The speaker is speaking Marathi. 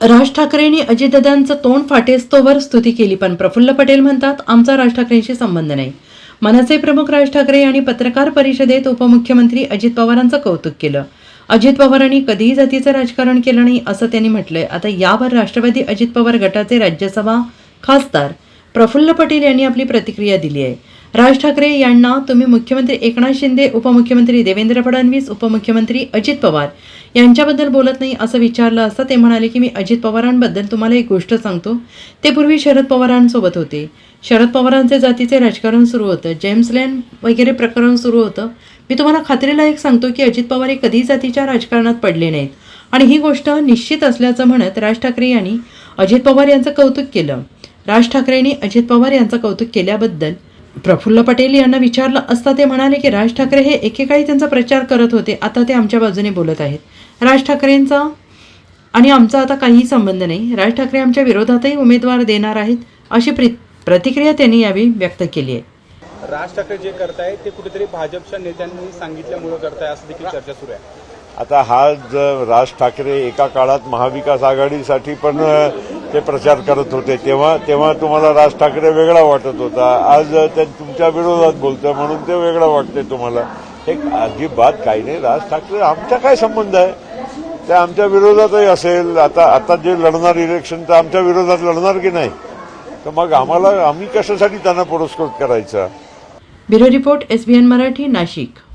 राज ठाकरेंनी अजितदादांचं तोंड फाटेस्तोवर स्तुती केली पण प्रफुल्ल पटेल म्हणतात आमचा राज ठाकरेंशी संबंध नाही. मनसे प्रमुख राज ठाकरे यांनी पत्रकार परिषदेत उपमुख्यमंत्री अजित पवारांचं कौतुक केलं. अजित पवारांनी कधीही जातीचं राजकारण केलं नाही असं त्यांनी म्हटलंय. आता यावर राष्ट्रवादी अजित पवार गटाचे राज्यसभा खासदार प्रफुल्ल पटेल यांनी आपली प्रतिक्रिया दिली आहे. राज ठाकरे यांना तुम्ही मुख्यमंत्री एकनाथ शिंदे उपमुख्यमंत्री देवेंद्र फडणवीस उपमुख्यमंत्री अजित पवार यांच्याबद्दल बोलत नाही असं विचारलं असता ते म्हणाले की मी अजित पवारांबद्दल तुम्हाला एक गोष्ट सांगतो. ते पूर्वी शरद पवारांसोबत होते. शरद पवारांचे जातीचे राजकारण सुरू होतं. जेम्स लँड वगैरे प्रकरण सुरू होतं. मी तुम्हाला खात्रीला एक सांगतो की अजित पवार हे कधीही जातीच्या राजकारणात पडले नाहीत. आणि ही गोष्ट निश्चित असल्याचं म्हणत राज ठाकरे यांनी अजित पवार यांचं कौतुक केलं. राज ठाकरेंनी अजित पवार यांचं कौतुक केल्याबद्दल प्रफुल्ल पटेल यांना विचारलं असता ते म्हणाले की राज ठाकरे हे एकेकाळी त्यांचा प्रचार करत होते. आता ते आमच्या बाजूने बोलत आहेत. राज ठाकरेंचा आणि आमचा आता काहीही संबंध नाही. राज ठाकरे आमच्या विरोधातही उमेदवार देणार आहेत अशी प्रि प्रतिक्रिया त्यांनी यावेळी व्यक्त केली आहे. राज ठाकरे जे करताय ते कुठेतरी भाजपच्या नेत्यांनी सांगितल्यामुळे करताय असं देखील चर्चा सुरू आहे. आता हा जर राज ठाकरे एका काळात महाविकास आघाडीसाठी पण ते प्रचार करत होते. तेव्हा तेव्हा तुम्हाला राज ठाकरे वेगळा वाटत होता. आज ते तुमच्या विरोधात बोलतोय म्हणून ते वेगळं वाटतंय तुम्हाला. हे अजिबात काही नाही. राज ठाकरे आमचा काय संबंध आहे? ते आमच्या विरोधातही असेल. आता आता जे लढणार इलेक्शन तर आमच्या विरोधात लढणार की नाही? तर मग आम्हाला आम्ही कशासाठी त्यांना पुरस्कृत करायचा? Bureau report S B N Marathi Nashik.